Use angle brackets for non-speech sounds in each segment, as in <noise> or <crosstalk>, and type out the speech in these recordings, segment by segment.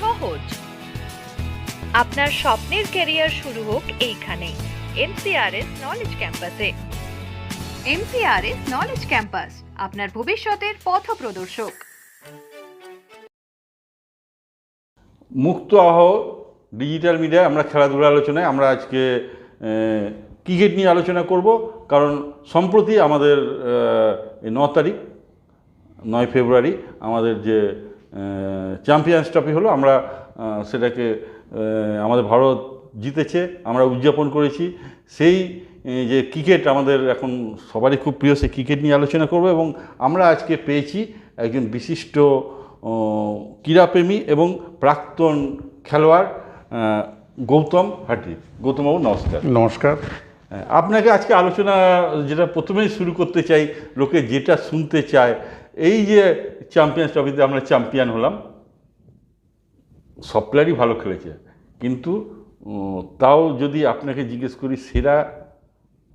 সহজ। আপনার স্বপ্নের ক্যারিয়ার শুরু হোক এইখানে এমসিআরএস নলেজ ক্যাম্পাসে এমসিআরএস নলেজ ক্যাম্পাস আপনার ভবিষ্যতের পথ প্রদর্শক। মুক্ত আহ ডিজিটাল মিডিয়ায় আমরা খেলাধুলা আলোচনায় আমরা আজকে ক্রিকেট নিয়ে আলোচনা করব কারণ সম্প্রতি আমাদের ন তারিখ নয় ফেব্রুয়ারি আমাদের যে চ্যাম্পিয়ন্স ট্রফি হলো আমরা সেটাকে আমাদের ভারত জিতেছে আমরা উদযাপন করেছি। সেই যে ক্রিকেট আমাদের এখন সবারই খুব প্রিয় সেই ক্রিকেট নিয়ে আলোচনা করব এবং আমরা আজকে পেয়েছি একজন বিশিষ্ট ক্রীড়াপ্রেমী এবং প্রাক্তন খেলোয়াড় গৌতম হাটি গৌতমবাবু নমস্কার। নমস্কার। আপনাকে আজকে আলোচনা যেটা প্রথমেই শুরু করতে চাই লোকে যেটা শুনতে চায় এই যে চ্যাম্পিয়ন্স ট্রফিতে আমরা চ্যাম্পিয়ন হলাম সব প্লেয়ারই ভালো খেলেছে। কিন্তু তাও যদি আপনাকে জিজ্ঞেস করি, সেরা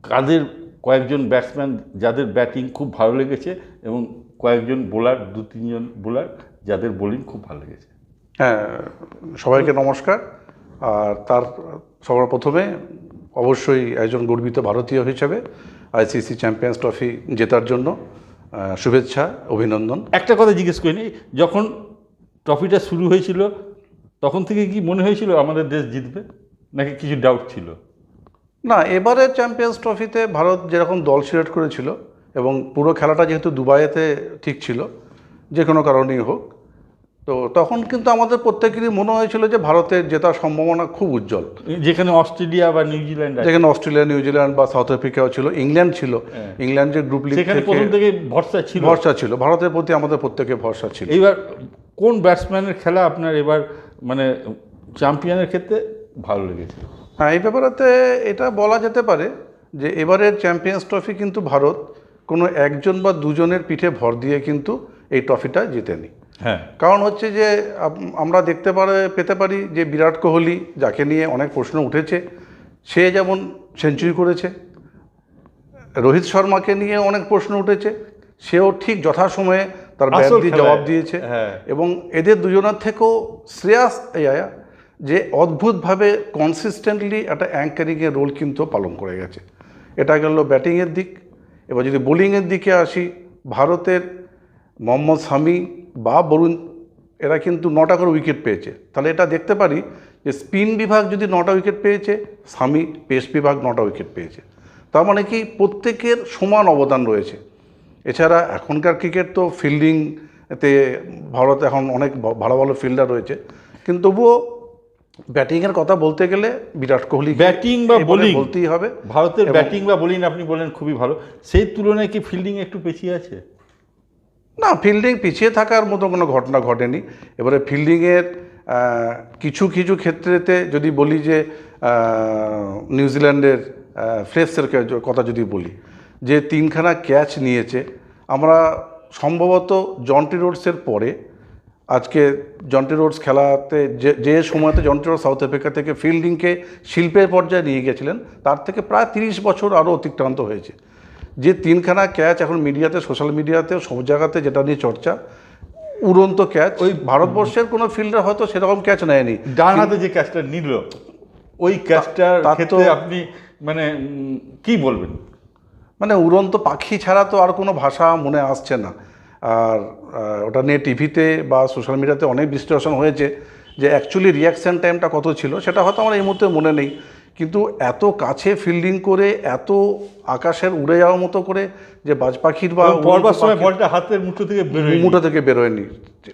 কাদের কয়েকজন ব্যাটসম্যান যাদের ব্যাটিং খুব ভালো লেগেছে এবং কয়েকজন বোলার দু তিনজন বোলার যাদের বোলিং খুব ভালো লেগেছে? হ্যাঁ সবাইকে নমস্কার। আর তার, সবার প্রথমে অবশ্যই একজন গর্বিত ভারতীয় হিসেবে আইসিসি চ্যাম্পিয়ন্স ট্রফি জেতার জন্য শুভেচ্ছা অভিনন্দন। একটা কথা জিজ্ঞেস করিনি যখন ট্রফিটা শুরু হয়েছিল তখন থেকে কি মনে হয়েছিল আমাদের দেশ জিতবে? নাকি কিছু ডাউট ছিল? না এবারে চ্যাম্পিয়ন্স ট্রফিতে ভারত যেরকম দল সিলেক্ট করেছিল এবং পুরো খেলাটা যেহেতু দুবাইতে ঠিক ছিল যে কোনো কারণেই হোক তো তখন কিন্তু আমাদের প্রত্যেকেরই মনে হয়েছিল যে ভারতের জেতার সম্ভাবনা খুব উজ্জ্বল। যেখানে অস্ট্রেলিয়া বা নিউজিল্যান্ড যেখানে অস্ট্রেলিয়া নিউজিল্যান্ড বা সাউথ আফ্রিকাও ছিল ইংল্যান্ড ছিল। ইংল্যান্ডের গ্রুপ লিগ প্রথম থেকে ভরসা ছিল। ভরসা ছিল। ভারতের প্রতি আমাদের প্রত্যেকের ভরসা ছিল। এবার কোন ব্যাটসম্যানের খেলা আপনার এবার মানে চ্যাম্পিয়নের ক্ষেত্রে ভালো লেগেছে? হ্যাঁ এই ব্যাপারেতে এটা বলা যেতে পারে যে এবারের চ্যাম্পিয়ন্স ট্রফি কিন্তু ভারত কোনো একজন বা দুজনের পিঠে ভর দিয়ে কিন্তু এই ট্রফিটা জিতেনি। হ্যাঁ। কারণ হচ্ছে যে আমরা দেখতে পারে পেতে পারি যে বিরাট কোহলি যাকে নিয়ে অনেক প্রশ্ন উঠেছে সে যেমন সেঞ্চুরি করেছে রোহিত শর্মাকে নিয়ে অনেক প্রশ্ন উঠেছে সেও ঠিক যথাসময়ে তার ব্যাট দিয়ে জবাব দিয়েছে। হ্যাঁ। এবং এদের দুজনের থেকেও শ্রেয়াস আয়া যে অদ্ভুতভাবে কনসিস্টেন্টলি একটা অ্যাঙ্কারিংয়ের রোল কিন্তু পালন করে গেছে। এটা গেল ব্যাটিংয়ের দিক। এবার যদি বোলিংয়ের দিকে আসি ভারতের মোহাম্মদ শামি বা বরুণ এরা কিন্তু নটা করে উইকেট পেয়েছে। তাহলে এটা দেখতে পারি যে স্পিন বিভাগ যদি নটা উইকেট পেয়েছে স্বামী পেস বিভাগ নটা উইকেট পেয়েছে। তার মানে কি প্রত্যেকের সমান অবদান রয়েছে। এছাড়া এখনকার ক্রিকেট তো ফিল্ডিং এতে ভারত এখন অনেক ভালো ভালো ফিল্ডার রয়েছে। কিন্তু তবুও ব্যাটিংয়ের কথা বলতে গেলে বিরাট কোহলি ব্যাটিং বা বোলিং বলতেই হবে। ভারতের ব্যাটিং বা বোলিং আপনি বলেন খুবই ভালো। সেই তুলনায় কি ফিল্ডিং একটু পেছিয়ে আছে? না ফিল্ডিং পিছিয়ে থাকার মতো কোনো ঘটনা ঘটেনি। এবারে ফিল্ডিংয়ের কিছু কিছু ক্ষেত্রেতে যদি বলি যে নিউজিল্যান্ডের ফ্রেসের কথা যদি বলি, যে তিনখানা ক্যাচ নিয়েছে, আমরা সম্ভবত জন্টি রোডসের পরে, আজকে জন্টি রোডস খেলাতে যে যে সময়তে জন্টি রোড সাউথ আফ্রিকা থেকে ফিল্ডিংকে শিল্পের পর্যায়ে নিয়ে গেছিলেন, তার থেকে প্রায় তিরিশ বছর আরও অতিক্রান্ত হয়েছে। যে তিনখানা ক্যাচ এখন মিডিয়াতে সোশ্যাল মিডিয়াতে সব জায়গাতে যেটা নিয়ে চর্চা উড়ন্ত ক্যাচ। ওই ভারতবর্ষের কোনো ফিল্ডার হয়তো সেরকম ক্যাচ নেয়নি। ডান হাতে যে ক্যাচটা নিল ওই ক্যাচটার ক্ষেত্রে আপনি মানে কি বলবেন? মানে উড়ন্ত পাখি ছাড়া তো আর কোনো ভাষা মনে আসছে না। আর ওটা নিয়ে টিভিতে বা সোশ্যাল মিডিয়াতে অনেক বিশ্লেষণ হয়েছে যে অ্যাকচুয়ালি রিয়াকশান টাইমটা কত ছিল সেটা হয়তো আমার এই মুহূর্তে মনে নেই। কিন্তু এত কাছে ফিল্ডিং করে এত আকাশের উড়ে যাওয়ার মতো করে যে বাজ পাখির বা পড়বার সময় বলটা হাতের মুঠো থেকে বেরোয় মুঠো থেকে বেরোয়নি।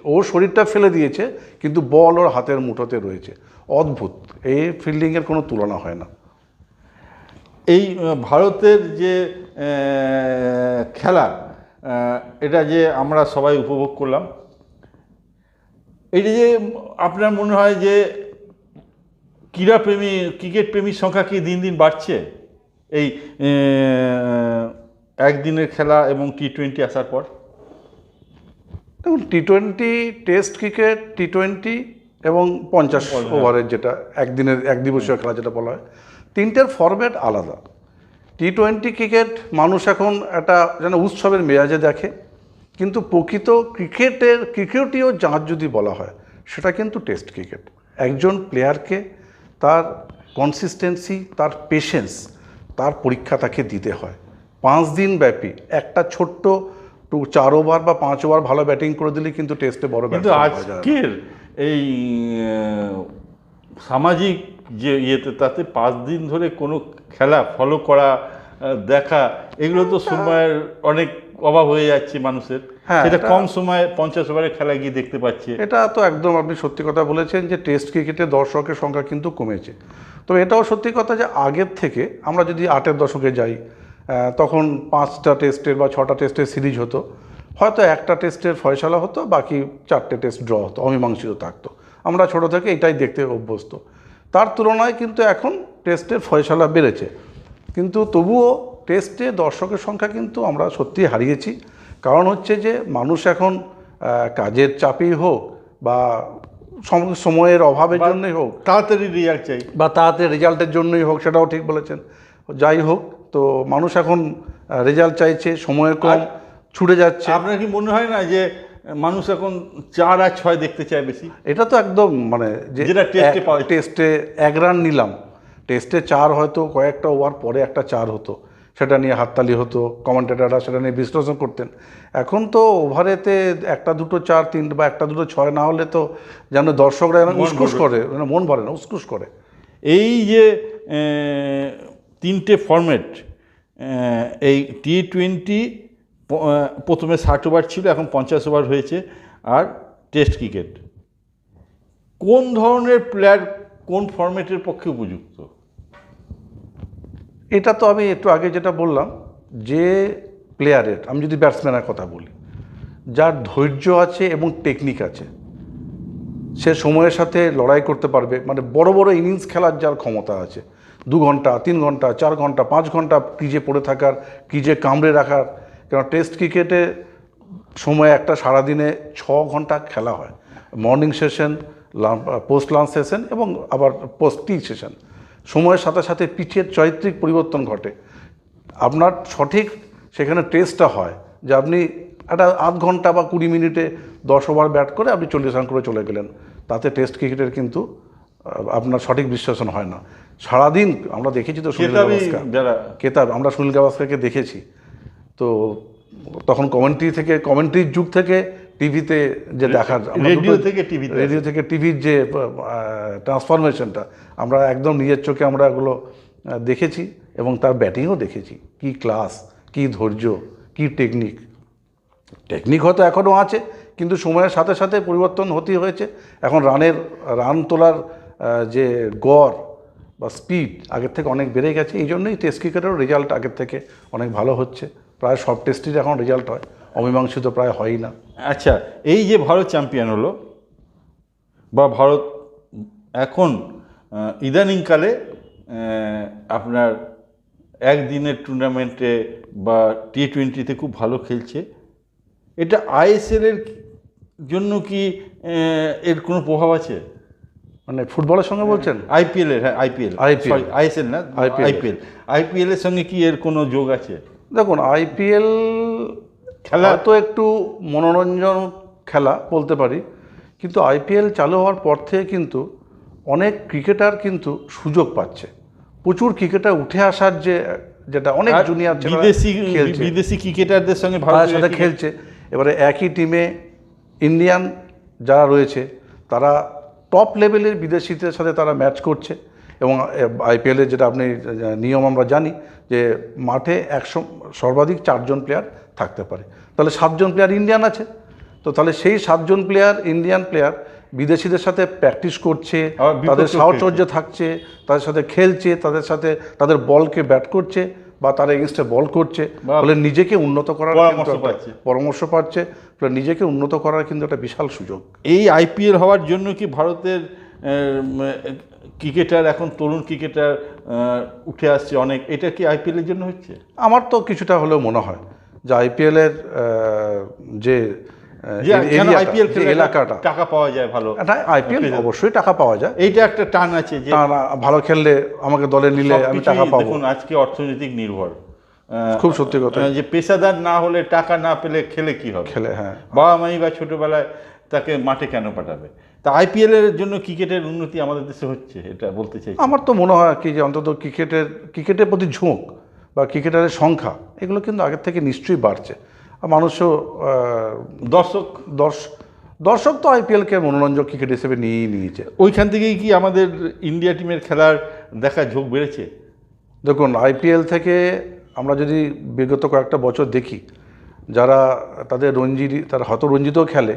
ওর শরীরটা ফেলে দিয়েছে কিন্তু বল ওর হাতের মুঠোতে রয়েছে। অদ্ভুত। এই ফিল্ডিংয়ের কোনো তুলনা হয় না। এই ভারতের যে খেলা এটা যে আমরা সবাই উপভোগ করলাম এটা যে আপনার মনে হয় যে ক্রীড়াপ্রেমী ক্রিকেট প্রেমীর সংখ্যা কি দিন দিন বাড়ছে? এই একদিনের খেলা এবং টি টোয়েন্টি আসার পর? দেখুন T twenty test cricket T twenty এবং পঞ্চাশ ওভারের যেটা একদিনের এক দিবসীয় খেলা যেটা বলা হয় তিনটের ফরম্যাট আলাদা। টি টোয়েন্টি ক্রিকেট মানুষ এখন একটা যেন উৎসবের মেয়াজে দেখে কিন্তু প্রকৃত ক্রিকেটের ক্রিকেটীয় জাঁজ যদি বলা হয় সেটা কিন্তু টেস্ট ক্রিকেট একজন প্লেয়ারকে তার কনসিস্টেন্সি তার পেশেন্স তার পরীক্ষা তাকে দিতে হয়। পাঁচ দিন ব্যাপী একটা ছোট্ট টু চার ওভার বা পাঁচ ওভার ভালো ব্যাটিং করে দিলে কিন্তু টেস্টে বড় কিন্তু। আজকের এই সামাজিক যে ইয়েতে তাতে পাঁচ দিন ধরে কোনো খেলা ফলো করা দেখা এগুলো তো সময়ের অনেক অভাব হয়ে যাচ্ছে মানুষের। সেটা এটা- কম সময়ে পঞ্চাশ ওভারে খেলা গিয়ে দেখতে পাচ্ছে। এটা তো একদম আপনি সত্যি কথা বলেছেন যে টেস্ট ক্রিকেটে দর্শকের সংখ্যা কিন্তু কমেছে। তবে এটাও সত্যি কথা যে আগের থেকে আমরা যদি আটের দশকে যাই তখন পাঁচটা টেস্টের বা ছটা টেস্টের সিরিজ হতো। হয়তো একটা টেস্টের ফয়সালা হতো বাকি চারটে টেস্ট ড্র হতো অমীমাংসিত থাকতো। আমরা ছোট থেকে এটাই দেখতে অভ্যস্ত। তার তুলনায় কিন্তু এখন টেস্টের ফয়সালা বেড়েছে। কিন্তু তবুও টেস্টে দর্শকের সংখ্যা কিন্তু আমরা সত্যি হারিয়েছি। কারণ হচ্ছে যে মানুষ এখন কাজের চাপেই হোক বা সম- সময়ের অভাবের জন্যই হোক তাড়াতাড়ি রেজাল্ট চাই। বা তাড়াতাড়ি রেজাল্টের জন্যই হোক সেটাও ঠিক বলেছেন। যাই হোক তো মানুষ এখন রেজাল্ট চাইছে সময় কম ছুটে যাচ্ছে। আপনার কি মনে হয় না যে মানুষ এখন চার আর ছয় দেখতে চায় বেশি? এটা তো একদম মানে যে যেটা টেস্টে টেস্টে এক রান নিলাম। টেস্টে চার হয়তো কয়েকটা ওভার পরে একটা চার হতো। সেটা নিয়ে হাততালি হতো কমেন্টেটাররা সেটা নিয়ে বিশ্লেষণ করতেন। এখন তো ওভারেতে একটা দুটো চার তিন বা একটা দুটো ছয় না হলে তো যেন দর্শকরা যেন উসকুস করে মন ভরে না উসকুস করে। এই যে তিনটে ফরম্যাট এই টি টোয়েন্টি প্রথমে ষাট ওভার ছিল এখন পঞ্চাশ ওভার হয়েছে আর টেস্ট ক্রিকেট কোন ধরনের প্লেয়ার কোন ফরম্যাটের পক্ষে উপযুক্ত? এটা তো আমি একটু আগে যেটা বললাম, যে প্লেয়ারের আমি যদি ব্যাটসম্যানের কথা বলি, যার ধৈর্য আছে এবং টেকনিক আছে, সে সময়ের সাথে লড়াই করতে পারবে মানে বড় বড় ইনিংস খেলার যার ক্ষমতা আছে, দু ঘণ্টা, তিন ঘণ্টা, চার ঘণ্টা, পাঁচ ঘণ্টা ক্রিজে পড়ে থাকার ক্রিজে কামড়ে রাখার কেন টেস্ট ক্রিকেটে সময় একটা সারাদিনে ছ ঘণ্টা খেলা হয়। Morning session post lunch session এবং আবার পোস্ট টি সেশন সময়ের সাথে সাথে পিঠের চৈত্রিক পরিবর্তন ঘটে। আপনার সঠিক সেখানে টেস্টটা হয় যে আপনি একটা আধ ঘণ্টা বা কুড়ি মিনিটে দশ ওভার ব্যাট করে আপনি চল্লিশ রান করে চলে গেলেন। তাতে টেস্ট ক্রিকেটের কিন্তু আপনার সঠিক বিশ্লেষণ হয় না। সারাদিন আমরা দেখেছি তো সুনীল গাভাস্কার। যারা কেতাব আমরা সুনীল গাভাস্কারকে দেখেছি। তো তখন কমেন্ট্রি থেকে কমেন্ট্রির যুগ থেকে টিভিতে যে দেখার রেডিও থেকে টিভি রেডিও থেকে টিভির যে ট্রান্সফরমেশনটা আমরা একদম নিজের চোখে আমরা এগুলো দেখেছি এবং তার ব্যাটিংও দেখেছি। কি ক্লাস কি ধৈর্য কি টেকনিক। টেকনিক হয়তো এখনও আছে কিন্তু সময়ের সাথে সাথে পরিবর্তন হতেই হয়েছে। এখন রানের রান তোলার যে গড় বা স্পিড আগের থেকে অনেক বেড়ে গেছে এই জন্যই টেস্ট ক্রিকেটেরও রেজাল্ট আগের থেকে অনেক ভালো হচ্ছে। প্রায় সব টেস্টের এখন রেজাল্ট হয়। অমীমাংসিত প্রায় হয়ই না। আচ্ছা এই যে ভারত চ্যাম্পিয়ন হলো বা ভারত এখন ইদানিংকালে আপনার একদিনের টুর্নামেন্টে বা টি টোয়েন্টিতে খুব ভালো খেলছে। এটা আইএসএল এর জন্য কি এর কোনো প্রভাব আছে? মানে ফুটবলের সঙ্গে বলছেন? আইপিএল এর হ্যাঁ আইপিএল সরি আইএসএল না? আইপিএল আইপিএল এর সঙ্গে কি এর কোনো যোগ আছে? দেখুন আইপিএল খেলা তো একটু মনোরঞ্জন খেলা বলতে পারি কিন্তু আইপিএল চালু হওয়ার পর থেকে কিন্তু অনেক ক্রিকেটার কিন্তু সুযোগ পাচ্ছে। প্রচুর ক্রিকেটার উঠে আসার যে যেটা অনেক জুনিয়র বিদেশি খেলছে। বিদেশি ক্রিকেটারদের সঙ্গে তাদের সাথে খেলছে। এবারে একই টিমে ইন্ডিয়ান যারা রয়েছে তারা টপ লেভেলের বিদেশিদের সাথে তারা ম্যাচ করছে। এবং আইপিএলের যেটা আপনি নিয়ম আমরা জানি যে মাঠে একশো সর্বাধিক চারজন প্লেয়ার থাকতে পারে। তাহলে সাতজন প্লেয়ার ইন্ডিয়ান আছে। তো তাহলে সেই সাতজন প্লেয়ার ইন্ডিয়ান প্লেয়ার বিদেশিদের সাথে প্র্যাকটিস করছে তাদের সাহচর্য থাকছে তাদের সাথে খেলছে তাদের সাথে তাদের বলকে ব্যাট করছে বা তারা এগেনস্টে বল করছে। বা- ফলে নিজেকে উন্নত করার পরামর্শ পাচ্ছে। পরামর্শ পাচ্ছে। ফলে নিজেকে উন্নত করার কিন্তু একটা বিশাল সুযোগ। এই আইপিএল হওয়ার জন্য কি ভারতের ক্রিকেটার এখন তরুণ ক্রিকেটার উঠে আসছে অনেক। এটা কি আইপিএলের জন্য হচ্ছে? আমার তো কিছুটা হলেও মনে হয় যে আইপিএলের যে আইপিএল এলাকাটা। টাকা পাওয়া যায় ভালো। আইপিএল অবশ্যই টাকা পাওয়া যায়। এইটা একটা টান আছে যে ভালো খেললে আমাকে দলে নিলে আমি টাকা পাবো। দেখুন আজকে অর্থনৈতিক নির্ভর। খুব সত্যি কথা। যে পেশাদার না হলে টাকা না পেলে খেলে কি হবে? খেলে হ্যাঁ। বাবা মাই বা ছোটবেলায় তাকে মাঠে কেন পাঠাবে? তা আইপিএল এর জন্য ক্রিকেটের উন্নতি আমাদের দেশে হচ্ছে এটা বলতে চাই আমার তো মনে হয় কি যে অন্তত ক্রিকেটের ক্রিকেটের প্রতি ঝোঁক বা ক্রিকেটারের সংখ্যা এগুলো কিন্তু আগের থেকে নিশ্চয়ই বাড়ছে। আর মানুষও দর্শক? দর্শ দর্শক তো আইপিএলকে মনোরঞ্জক ক্রিকেট হিসেবে নিয়েই নিয়েছে। ওইখান থেকেই কি আমাদের ইন্ডিয়া টিমের খেলার দেখা ঝোঁক বেড়েছে? দেখুন আইপিএল থেকে আমরা যদি বিগত কয়েকটা বছর দেখি যারা তাদের রঞ্জি তারা হয়তো রঞ্জিতও খেলে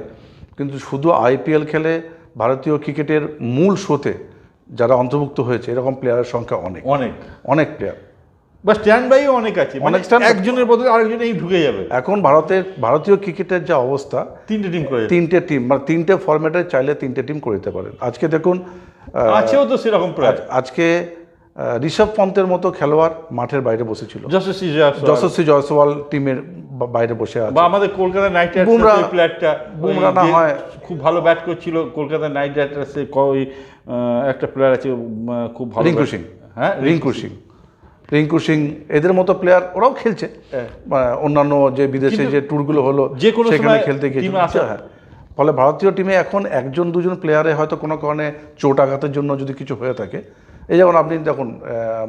কিন্তু শুধু আইপিএল খেলে ভারতীয় ক্রিকেটের মূল স্রোতে যারা অন্তর্ভুক্ত হয়েছে এরকম প্লেয়ারের সংখ্যা অনেক। অনেক। অনেক প্লেয়ার বা স্ট্যান্ড বাইও অনেক আছে। মানে অনেক স্ট্যান্ড একজনের বদলে আরেকজন এই ঢুকে যাবে। এখন ভারতের ভারতীয় ক্রিকেটের যা অবস্থা তিনটে টিম করে। তিনটে টিম মানে তিনটে ফরম্যাটে চাইলে তিনটে টিম করে দিতে পারেন। আজকে দেখুন আজকেও আছেও তো সেরকম আজকে ঋষভ পন্তের মতো খেলোয়াড় মাঠের বাইরে বসেছিল। যশস্বী জয়সওয়াল টিমের বাইরে বসে আছে। বা আমাদের কলকাতা নাইট বুমরা- প্লেয়ারটা বুমরা না হয়। খুব ভালো ব্যাট করছিল কলকাতা নাইট রাইডার্সে ওই একটা প্লেয়ার আছে খুব ভালো রিঙ্কু সিং। হ্যাঁ রিঙ্কু সিং। রিঙ্কু সিং এদের মতো প্লেয়ার ওরাও খেলছে। বা অন্যান্য যে বিদেশে যে ট্যুরগুলো হলো যে কোনো সেখানে খেলতে গিয়েছে team হ্যাঁ। ফলে ভারতীয় টিমে এখন একজন দুজন প্লেয়ারে হয়তো কোনো কারণে চোট আঘাতের জন্য যদি কিছু হয়ে থাকে এই যেমন আপনি দেখুন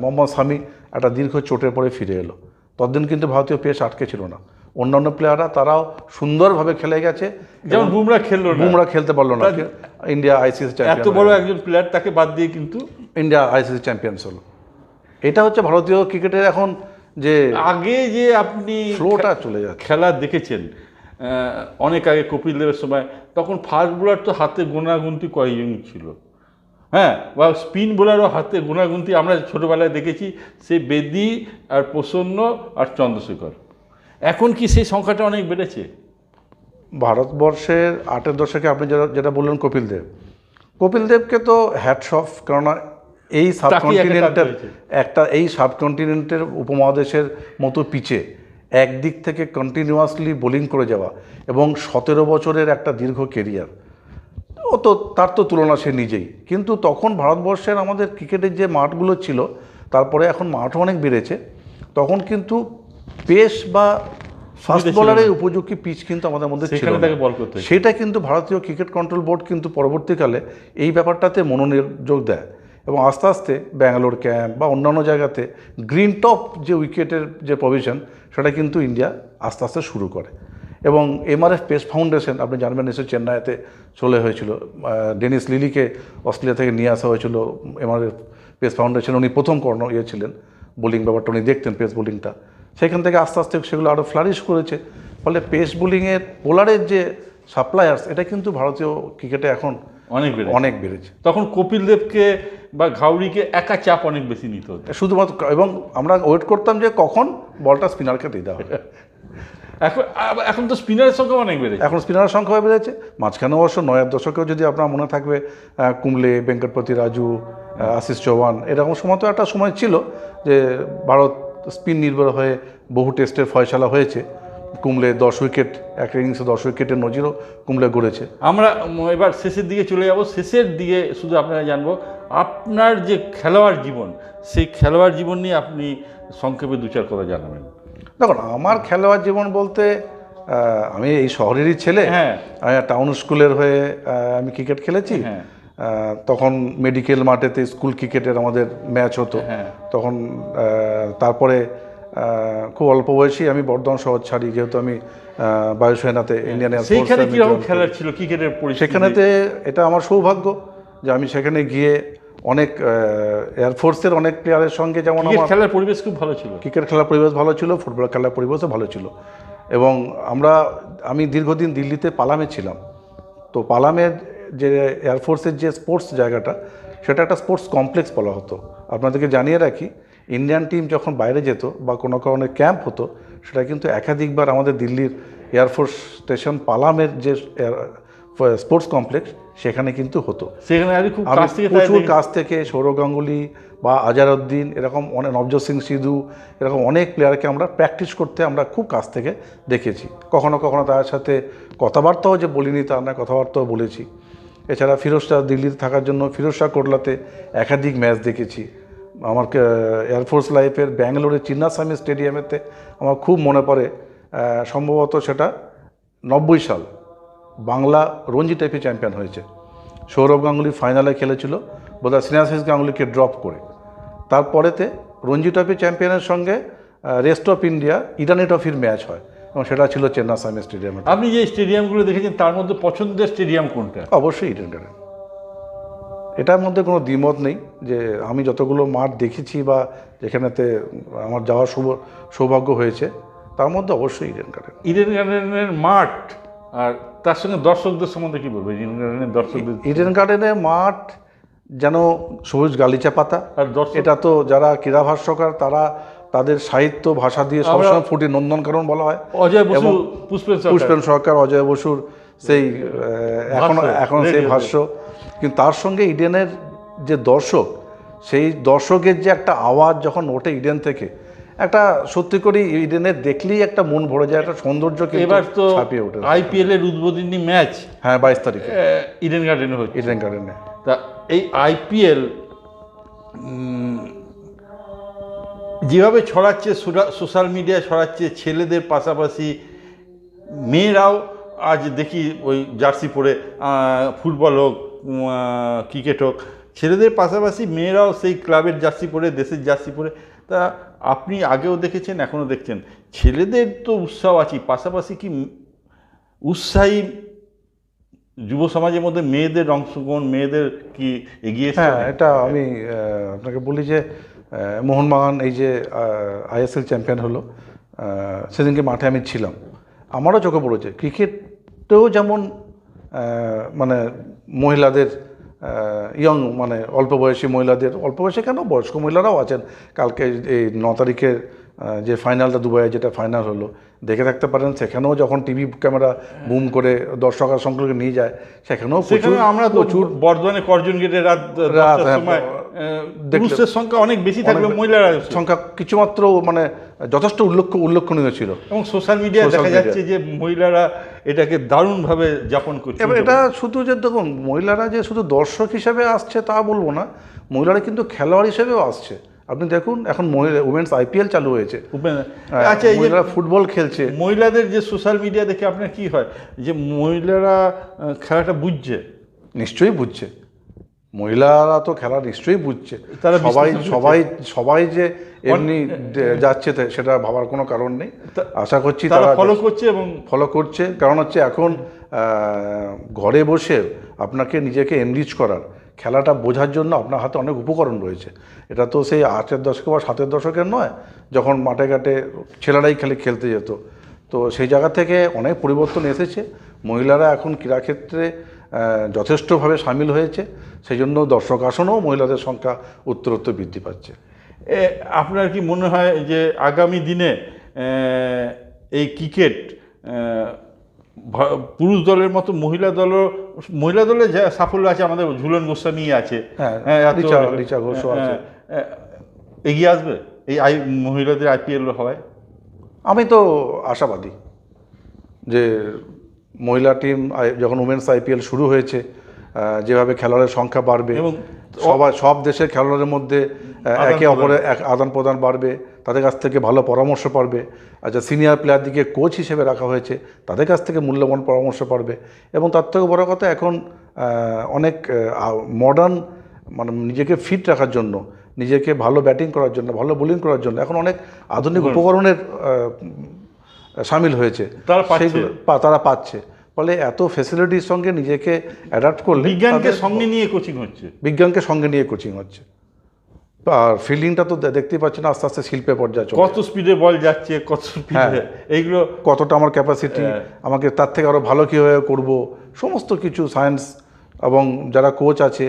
মোহাম্মদ সামি একটা দীর্ঘ চোটের পরে ফিরে এলো। ততদিন কিন্তু ভারতীয় পেশ আটকে ছিল না। অন্যান্য প্লেয়াররা তারাও সুন্দরভাবে খেলে গেছে যেমন বুমরা খেললো বুমরা খেলতে পারল না। ইন্ডিয়া আইসিসি এত চ্যাম্পিয়ন বড় একজন প্লেয়ার তাকে বাদ দিয়ে কিন্তু ইন্ডিয়া আইসিসি চ্যাম্পিয়ন্স হলো। এটা হচ্ছে ভারতীয় ক্রিকেটের এখন যে আগে যে আপনি ফ্লোটা চলে যাচ্ছে। খেলা দেখেছেন অনেক আগে কপিল দেবের সময় তখন ফাস্ট বোলার তো হাতে গোনাগুনতি কয়েকজন ছিল। হ্যাঁ বা স্পিন বোলারও হাতে গোনাগুনতি আমরা ছোটোবেলায় দেখেছি সে বেদি আর প্রসন্ন আর চন্দ্রশেখর। এখন কি সেই সংখ্যাটা অনেক বেড়েছে? ভারতবর্ষের আটের দশকে আপনি যেটা যেটা বললেন কপিল দেব। কপিল দেবকে তো হ্যাটস অফ কেননা এই সাবকন্টিনেন্টের। একটা এই সাবকন্টিনেন্টের উপমহাদেশের মতো পিচে একদিক থেকে কন্টিনিউয়াসলি বোলিং করে যাওয়া এবং সতেরো বছরের একটা দীর্ঘ কেরিয়ার ও তো তার তো তুলনা সে নিজেই। কিন্তু তখন ভারতবর্ষের আমাদের ক্রিকেটের যে মাঠগুলো ছিল তারপরে এখন মাঠও অনেক বেড়েছে তখন কিন্তু পেস বা ফাস্ট বলারের উপযোগী পিচ কিন্তু আমাদের মধ্যে ছিল সেটা কিন্তু ভারতীয় ক্রিকেট কন্ট্রোল বোর্ড কিন্তু পরবর্তীকালে এই ব্যাপারটাতে মনোনিযোগ দেয় এবং আস্তে আস্তে ব্যাঙ্গালোর ক্যাম্প বা অন্যান্য জায়গাতে গ্রিন টপ যে উইকেটের যে প্রভিশন সেটা কিন্তু ইন্ডিয়া আস্তে আস্তে শুরু করে। এবং এমআরএফ পেস ফাউন্ডেশন আপনি জানবেন নিশ্চয়ই চেন্নাইতে চলে হয়েছিল। ডেনিস লিলিকে অস্ট্রেলিয়া থেকে নিয়ে আসা হয়েছিল এমআরএফ পেস ফাউন্ডেশন উনি প্রথম কর্ণ ইয়ে ছিলেন বোলিং ব্যাপারটা উনি দেখতেন পেস বোলিংটা। সেখান থেকে আস্তে আস্তে সেগুলো আরও ফ্লারিশ করেছে। ফলে পেস বোলিংয়ের বোলারের যে সাপ্লায়ার্স এটা কিন্তু ভারতীয় ক্রিকেটে এখন অনেক বেড়েছে। অনেক বেড়েছে। তখন কপিল দেবকে বা ঘাউড়িকে একা চাপ অনেক বেশি নিতে হতো। শুধুমাত্র এবং আমরা ওয়েট করতাম যে কখন বলটা স্পিনারকে দিয়ে দেওয়া হবে। <laughs> এখন এখন তো স্পিনারের সংখ্যা অনেক বেড়েছে। এখন স্পিনারের সংখ্যা বেড়েছে। মাঝখানে অবশ্য নয়ের দশকেও যদি আপনার মনে থাকবে কুমলে বেঙ্কটপতি রাজু আশিস চৌহান এরকম সময় তো একটা সময় ছিল যে ভারত স্পিন নির্ভর হয়ে বহু টেস্টের ফয়সালা হয়েছে। কুমলে দশ উইকেট এক ইনিংসে দশ উইকেটের নজিরও কুমলে গড়েছে। আমরা এবার শেষের দিকে চলে যাব। শেষের দিকে শুধু আপনারা জানব আপনার যে খেলোয়াড় জীবন সেই খেলোয়াড় জীবন নিয়ে আপনি সংক্ষেপে দু চার কথা জানাবেন। দেখুন আমার খেলোয়াড় জীবন বলতে আমি এই শহরেরই ছেলে হ্যাঁ। আমি টাউন স্কুলের হয়ে আমি ক্রিকেট খেলেছি হ্যাঁ। তখন মেডিকেল মাঠেতে স্কুল ক্রিকেটের আমাদের ম্যাচ হতো হ্যাঁ। তখন তারপরে খুব অল্প বয়সী আমি বর্ধমান শহর ছাড়ি যেহেতু আমি বায়ুসেনাতে ইন্ডিয়ান কীরকম join খেলার ছিল ক্রিকেটের সেখানেতে এটা আমার সৌভাগ্য যে আমি সেখানে গিয়ে অনেক এয়ারফোর্সের অনেক প্লেয়ারের সঙ্গে যেমন আমার খেলার পরিবেশ খুব ভালো ছিল। ক্রিকেট খেলার পরিবেশ ভালো ছিল ফুটবল খেলার পরিবেশও ভালো ছিল। এবং আমরা আমি দীর্ঘদিন দিল্লিতে পালামে ছিলাম। তো পালামের যে এয়ারফোর্সের যে স্পোর্টস জায়গাটা সেটা একটা স্পোর্টস কমপ্লেক্স বলা হতো। আপনাদেরকে জানিয়ে রাখি ইন্ডিয়ান টিম যখন বাইরে যেত বা কোনো কারণে ক্যাম্প হতো সেটা কিন্তু একাধিকবার আমাদের দিল্লির এয়ারফোর্স স্টেশন পালামের যে স্পোর্টস কমপ্লেক্স সেখানে কিন্তু হতো। সেখানে আমি খুব কাছ থেকে প্রচুর কাছ থেকে সৌরভ গাঙ্গুলি বা আজারউদ্দিন এরকম অনেক নবজোৎ সিং সিধু এরকম অনেক প্লেয়ারকে আমরা প্র্যাকটিস করতে আমরা খুব কাছ থেকে দেখেছি। কখনো কখনো তার সাথে কথাবার্তাও যে বলিনি তা না কথাবার্তাও বলেছি। এছাড়া ফিরোজ শাহ দিল্লিতে থাকার জন্য ফিরোজ শাহ কোটলাতে একাধিক ম্যাচ দেখেছি। আমার এয়ারফোর্স লাইফের ব্যাঙ্গালোরের চিন্নাস্বামী স্টেডিয়ামেতে আমার খুব মনে পড়ে সম্ভবত সেটা নব্বই সাল। বাংলা রঞ্জি টাইপে চ্যাম্পিয়ন হয়েছে। সৌরভ গাঙ্গুলি ফাইনালে খেলেছিল বোধহয় স্নেহাশিস গাঙ্গুলিকে ড্রপ করে। তারপরেতে রঞ্জি ট্রফি চ্যাম্পিয়নের সঙ্গে রেস্ট অফ ইন্ডিয়া ইডানি ট্রফির ম্যাচ হয়। এবং সেটা ছিল চেন্নাই চেন্নাস্বামী স্টেডিয়ামে আপনি যে স্টেডিয়ামগুলো দেখেছেন তার মধ্যে পছন্দের স্টেডিয়াম কোনটা? অবশ্যই ইডেন গার্ডেন এটার মধ্যে কোনো দ্বিমত নেই যে আমি যতগুলো মাঠ দেখেছি বা যেখানেতে আমার যাওয়ার সৌভ- সৌভাগ্য হয়েছে তার মধ্যে অবশ্যই ইডেন গার্ডেন ইডেন গার্ডেনের মাঠ আর তার সঙ্গে দর্শকদের সম্বন্ধে কি বলব? ইডেন গার্ডেনের দর্শকদের ইডেন গার্ডেনের মাঠ যেন সবুজ গালিচা পাতা। আর এটা তো যারা ক্রীড়া ভাষ্যকার তারা তাদের সাহিত্য ভাষা দিয়ে সবসময় ফুটে নন্দনকানন বলা হয়। অজয় বসু পুষ্পেন সরকার। পুষ্পেন সরকার অজয় বসুর সেই এখন এখন সেই ভাষ্য। কিন্তু তার সঙ্গে ইডেনের যে দর্শক সেই দর্শকের যে একটা আওয়াজ যখন ওঠে ইডেন থেকে একটা সত্যি করে ইডেনের দেখলেই একটা মন ভরে যায় একটা সৌন্দর্য এবার তো ওঠে। আইপিএল এর উদ্বোধনী ম্যাচ। হ্যাঁ বাইশ তারিখে। ইডেন গার্ডেনে হচ্ছে। ইডেন গার্ডেনে তা এই আইপিএল যেভাবে ছড়াচ্ছে সোশ্যাল মিডিয়ায় ছড়াচ্ছে ছেলেদের পাশাপাশি মেয়েরাও আজ দেখি ওই জার্সি পরে ফুটবল হোক ক্রিকেট হোক ছেলেদের পাশাপাশি মেয়েরাও সেই ক্লাবের জার্সি পরে দেশের জার্সি পরে তা আপনি আগেও দেখেছেন, এখনও দেখছেন। ছেলেদের তো উৎসাহ আছে পাশাপাশি কি উৎসাহী যুব সমাজের মধ্যে মেয়েদের অংশগ্রহণ, মেয়েদের কি এগিয়ে হ্যাঁ এটা আমি আপনাকে বলি যে মোহনবাগান এই যে আইএসএল চ্যাম্পিয়ন হলো সেদিনকে মাঠে আমি ছিলাম। আমারও চোখে পড়েছে, ক্রিকেটেও যেমন মানে মহিলাদের ইয়ং মানে অল্প বয়সী মহিলাদের অল্প বয়সী কেন? বয়স্ক মহিলারাও আছেন। কালকে এই ন তারিখের যে ফাইনালটা দুবাইয়ে যেটা ফাইনাল হলো দেখে থাকতে পারেন সেখানেও যখন টিভি ক্যামেরা বুম করে দর্শক আর সংখ্যাকে নিয়ে যায় সেখানেও প্রচুর আমরা তো প্রচুর বর্ধমানে করজন গেটে রাত রাত, হ্যাঁ, সময় পুরুষের সংখ্যা অনেক বেশি থাকবে মহিলারা সংখ্যা কিছুমাত্র মানে যথেষ্ট উল্লেখ উল্লেখনীয় ছিল। এবং সোশ্যাল মিডিয়ায় দেখা যাচ্ছে যে মহিলারা এটাকে দারুণভাবে যাপন করছে। এবার এটা শুধু যে দেখুন মহিলারা যে শুধু দর্শক হিসেবে আসছে তা বলব না মহিলারা কিন্তু খেলোয়াড় হিসেবেও আসছে। আপনি দেখুন এখন মহিলা উমেন্স আইপিএল চালু হয়েছে। হ্যাঁ, আচ্ছা মহিলারা ফুটবল খেলছে। মহিলাদের যে সোশ্যাল মিডিয়া দেখে আপনার কি হয়? যে মহিলারা খেলাটা বুঝছে। নিশ্চয়ই বুঝছে। মহিলারা তো খেলা নিশ্চয়ই বুঝছে। তারা সবাই সবাই সবাই যে এমনি যাচ্ছে সেটা ভাবার কোনো কারণ নেই। আশা করছি তারা ফলো করছে এবং ফলো করছে। কারণ হচ্ছে এখন ঘরে বসে আপনাকে নিজেকে এনরিচ করার খেলাটা বোঝার জন্য আপনার হাতে অনেক উপকরণ রয়েছে। এটা তো সেই আটের দশকে বা সাতের দশকের নয় যখন মাঠে ঘাটে ছেলেরাই খেলে খেলতে যেত। তো সেই জায়গা থেকে অনেক পরিবর্তন এসেছে। মহিলারা এখন ক্রীড়াক্ষেত্রে যথেষ্টভাবে সামিল হয়েছে সেই জন্য দর্শক আসনেও মহিলাদের সংখ্যা উত্তরোত্তর বৃদ্ধি পাচ্ছে। আপনার কি মনে হয় যে আগামী দিনে এই ক্রিকেট পুরুষ দলের মতো মহিলা দলও মহিলা দলে যা সাফল্য আছে আমাদের ঝুলন গোস্বামী আছে। হ্যাঁ। আহ, আহ, এগিয়ে আসবে? এই আই মহিলাদের আইপিএল হয় আমি তো আশাবাদী যে মহিলা টিম যখন উমেন্স আইপিএল শুরু হয়েছে যেভাবে খেলোয়াড়ের সংখ্যা বাড়বে এবং সবাই সব দেশের খেলোয়াড়ের মধ্যে একে। অপরের এক আদান প্রদান বাড়বে তাদের কাছ থেকে ভালো পরামর্শ পাবে আচ্ছা সিনিয়র প্লেয়ারদিকে কোচ হিসেবে রাখা হয়েছে তাদের কাছ থেকে মূল্যবান পরামর্শ পাবে এবং তার থেকে বড় কথা এখন অনেক মডার্ন মানে নিজেকে ফিট রাখার জন্য নিজেকে ভালো ব্যাটিং করার জন্য ভালো বোলিং করার জন্য এখন অনেক আধুনিক উপকরণের সামিল হয়েছে তারা পাচ্ছে। সেগুলো তারা পাচ্ছে ফলে এত ফেসিলিটির সঙ্গে নিজেকে অ্যাডাপ্ট করলে বিজ্ঞানকে সঙ্গে নিয়ে কোচিং হচ্ছে বিজ্ঞানকে সঙ্গে নিয়ে কোচিং হচ্ছে আর ফিল্ডিংটা তো দেখতেই পাচ্ছেন আস্তে আস্তে শিল্পের পর্যায়ে কত স্পিডে বল যাচ্ছে কত স্পিডে হ্যাঁ। এইগুলো কতটা আমার ক্যাপাসিটি। আমাকে তার থেকে আরও ভালো কীভাবে করব সমস্ত কিছু সায়েন্স এবং যারা কোচ আছে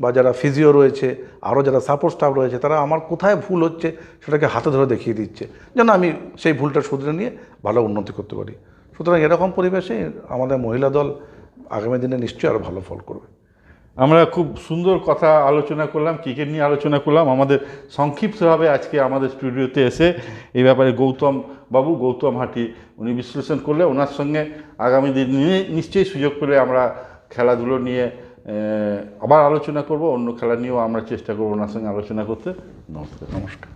বা যারা ফিজিও রয়েছে আরও যারা সাপোর্ট স্টাফ রয়েছে, তারা আমার কোথায় ভুল হচ্ছে সেটাকে হাতে ধরে দেখিয়ে দিচ্ছে। যেন আমি সেই ভুলটা শুধরে নিয়ে ভালো উন্নতি করতে পারি। সুতরাং এরকম পরিবেশে আমাদের মহিলা দল আগামী দিনে নিশ্চয়ই আরও ভালো ফল করবে। আমরা খুব সুন্দর কথা আলোচনা করলাম, ক্রিকেট নিয়ে আলোচনা করলাম। আমাদের সংক্ষিপ্তভাবে আজকে আমাদের স্টুডিওতে এসে এই ব্যাপারে গৌতম বাবু, গৌতম হাটি, উনি বিশ্লেষণ করলে, ওনার সঙ্গে আগামী দিন নিশ্চয়ই সুযোগ পেলে আমরা খেলাধুলো নিয়ে আবার আলোচনা করব, অন্য খেলা নিয়েও আমরা চেষ্টা করব ওনার সঙ্গে আলোচনা করতে। নমস্কার। নমস্কার।